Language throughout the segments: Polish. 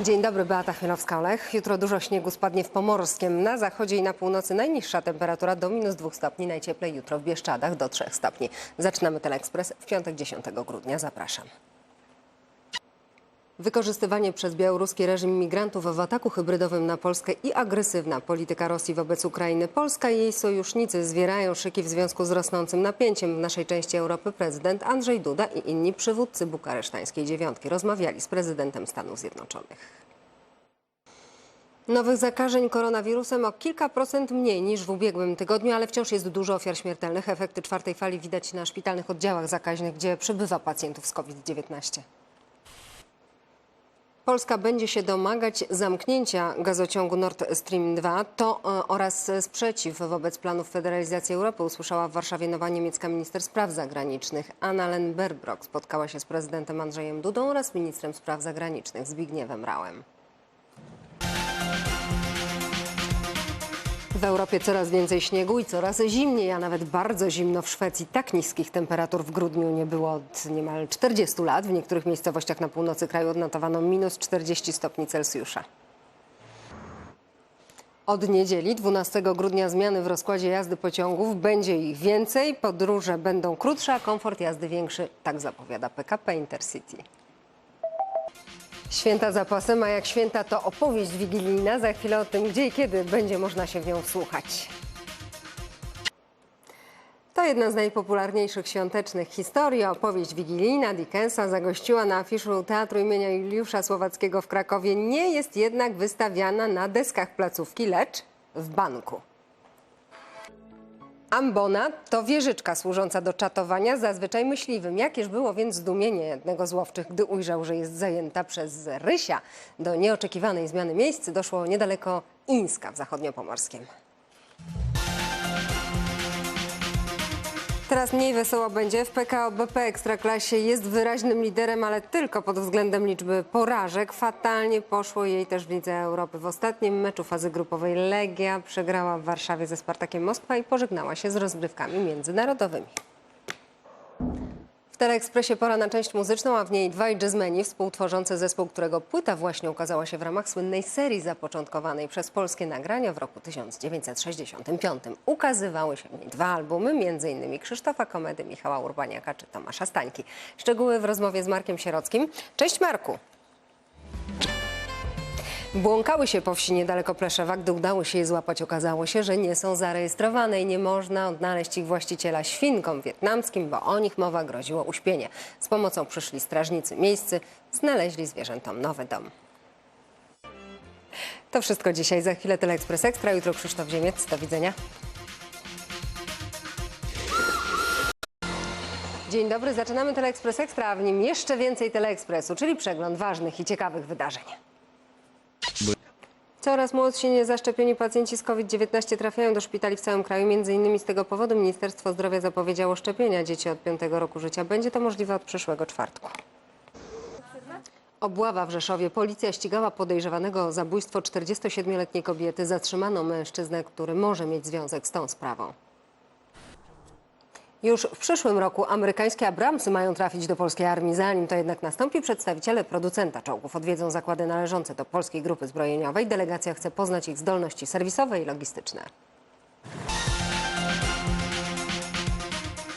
Dzień dobry, Beata Chmielowska-Olech. Jutro dużo śniegu spadnie w Pomorskiem. Na zachodzie i na północy najniższa temperatura do minus 2 stopni. Najcieplej jutro w Bieszczadach do 3 stopni. Zaczynamy Teleekspres w piątek 10 grudnia. Zapraszam. Wykorzystywanie przez białoruski reżim migrantów w ataku hybrydowym na Polskę i agresywna polityka Rosji wobec Ukrainy. Polska i jej sojusznicy zwierają szyki w związku z rosnącym napięciem w naszej części Europy. Prezydent Andrzej Duda i inni przywódcy bukaresztańskiej dziewiątki rozmawiali z prezydentem Stanów Zjednoczonych. Nowych zakażeń koronawirusem o kilka procent mniej niż w ubiegłym tygodniu, ale wciąż jest dużo ofiar śmiertelnych. Efekty czwartej fali widać na szpitalnych oddziałach zakaźnych, gdzie przybywa pacjentów z COVID-19. Polska będzie się domagać zamknięcia gazociągu Nord Stream 2 to e, oraz sprzeciw wobec planów federalizacji Europy usłyszała w Warszawie nowa niemiecka minister spraw zagranicznych. Annalena Baerbock spotkała się z prezydentem Andrzejem Dudą oraz ministrem spraw zagranicznych Zbigniewem Rałem. W Europie coraz więcej śniegu i coraz zimniej, a nawet bardzo zimno w Szwecji. Tak niskich temperatur w grudniu nie było od niemal 40 lat. W niektórych miejscowościach na północy kraju odnotowano minus 40 stopni Celsjusza. Od niedzieli 12 grudnia zmiany w rozkładzie jazdy pociągów. Będzie ich więcej, podróże będą krótsze, a komfort jazdy większy. Tak zapowiada PKP Intercity. Święta za pasem, a jak święta to opowieść wigilijna. Za chwilę o tym, gdzie i kiedy będzie można się w nią wsłuchać. To jedna z najpopularniejszych świątecznych historii. Opowieść wigilijna Dickensa zagościła na afiszu Teatru imienia Juliusza Słowackiego w Krakowie. Nie jest jednak wystawiana na deskach placówki, lecz w banku. Ambona to wieżyczka służąca do czatowania, zazwyczaj myśliwym. Jakież było więc zdumienie jednego z łowczych, gdy ujrzał, że jest zajęta przez Rysia. Do nieoczekiwanej zmiany miejsc doszło niedaleko Ińska w zachodniopomorskiem. Teraz mniej wesoło będzie. W PKO BP Ekstraklasie jest wyraźnym liderem, ale tylko pod względem liczby porażek. Fatalnie poszło jej też w Lidze Europy. W ostatnim meczu fazy grupowej Legia przegrała w Warszawie ze Spartakiem Moskwa i pożegnała się z rozgrywkami międzynarodowymi. Teleekspresie pora na część muzyczną, a w niej dwaj jazzmeni współtworzący zespół, którego płyta właśnie ukazała się w ramach słynnej serii zapoczątkowanej przez polskie nagrania w roku 1965. Ukazywały się w niej dwa albumy, m.in. Krzysztofa Komedy, Michała Urbaniaka czy Tomasza Stańki. Szczegóły w rozmowie z Markiem Sierockim. Cześć Marku! Błąkały się po wsi niedaleko Pleszewa. Gdy udało się je złapać, okazało się, że nie są zarejestrowane i nie można odnaleźć ich właściciela świnkom wietnamskim, bo o nich mowa groziło uśpienie. Z pomocą przyszli strażnicy miejscy, znaleźli zwierzętom nowy dom. To wszystko dzisiaj. Za chwilę Teleekspres Ekstra, jutro Krzysztof Ziemiec. Do widzenia. Dzień dobry, zaczynamy Teleekspres Ekstra, a w nim jeszcze więcej Teleekspresu, czyli przegląd ważnych i ciekawych wydarzeń. Coraz młodsi niezaszczepieni pacjenci z COVID-19 trafiają do szpitali w całym kraju. Między innymi z tego powodu Ministerstwo Zdrowia zapowiedziało szczepienia dzieci od 5 roku życia. Będzie to możliwe od przyszłego czwartku. Obława w Rzeszowie. Policja ścigała podejrzewanego o zabójstwo 47-letniej kobiety. Zatrzymano mężczyznę, który może mieć związek z tą sprawą. Już w przyszłym roku amerykańskie Abramsy mają trafić do polskiej armii. Zanim to jednak nastąpi, przedstawiciele producenta czołgów odwiedzą zakłady należące do polskiej grupy zbrojeniowej. Delegacja chce poznać ich zdolności serwisowe i logistyczne.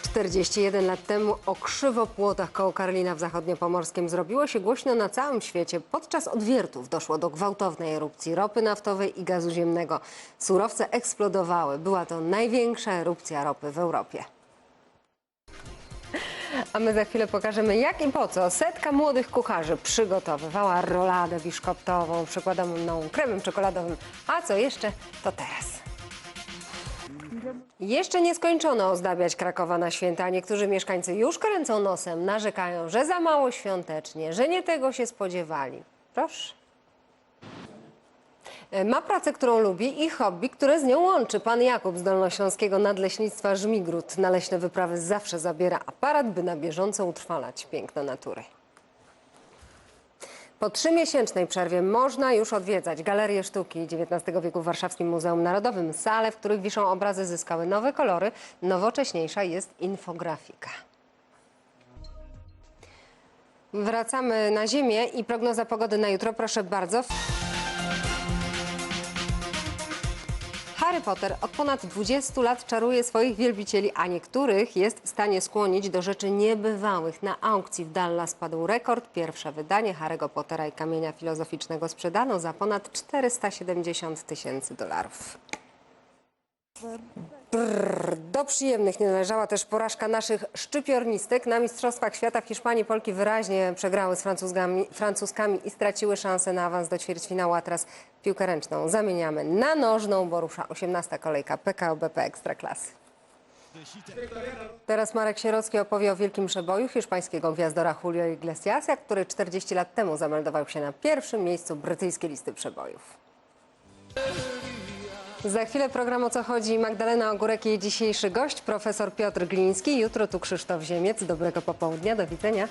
41 lat temu o krzywopłotach koło Karlina w Zachodniopomorskim zrobiło się głośno na całym świecie. Podczas odwiertów doszło do gwałtownej erupcji ropy naftowej i gazu ziemnego. Surowce eksplodowały. Była to największa erupcja ropy w Europie. A my za chwilę pokażemy jak i po co setka młodych kucharzy przygotowywała roladę biszkoptową przykładaną kremem czekoladowym. A co jeszcze, to teraz. Jeszcze nie skończono ozdabiać Krakowa na święta. Niektórzy mieszkańcy już kręcą nosem, narzekają, że za mało świątecznie, że nie tego się spodziewali. Proszę. E, Ma pracę, którą lubi i hobby, które z nią łączy. Pan Jakub z Dolnośląskiego Nadleśnictwa Żmigród na leśne wyprawy zawsze zabiera aparat, by na bieżąco utrwalać piękno natury. Po trzymiesięcznej przerwie można już odwiedzać galerię sztuki XIX wieku w Warszawskim Muzeum Narodowym. Sale, w których wiszą obrazy, zyskały nowe kolory. Nowocześniejsza jest infografika. Wracamy na ziemię i prognoza pogody na jutro, proszę bardzo. Harry Potter od ponad 20 lat czaruje swoich wielbicieli, a niektórych jest w stanie skłonić do rzeczy niebywałych. Na aukcji w Dallas spadł rekord. Pierwsze wydanie Harry'ego Pottera i Kamienia Filozoficznego sprzedano za ponad 470 tysięcy dolarów. Brrr, do przyjemnych nie należała też porażka naszych szczypiornistek. Na Mistrzostwach Świata w Hiszpanii Polki wyraźnie przegrały z Francuzkami, i straciły szansę na awans do ćwierćfinału, a teraz piłkę ręczną zamieniamy na nożną, bo rusza 18 kolejka PKO BP Ekstraklasy. Teraz Marek Sierocki opowie o wielkim przeboju hiszpańskiego gwiazdora Julio Iglesiasa, który 40 lat temu zameldował się na pierwszym miejscu brytyjskiej listy przebojów. Za chwilę program O co chodzi Magdalena Ogórek i jej dzisiejszy gość, profesor Piotr Gliński. Jutro tu Krzysztof Ziemiec. Dobrego popołudnia, do widzenia.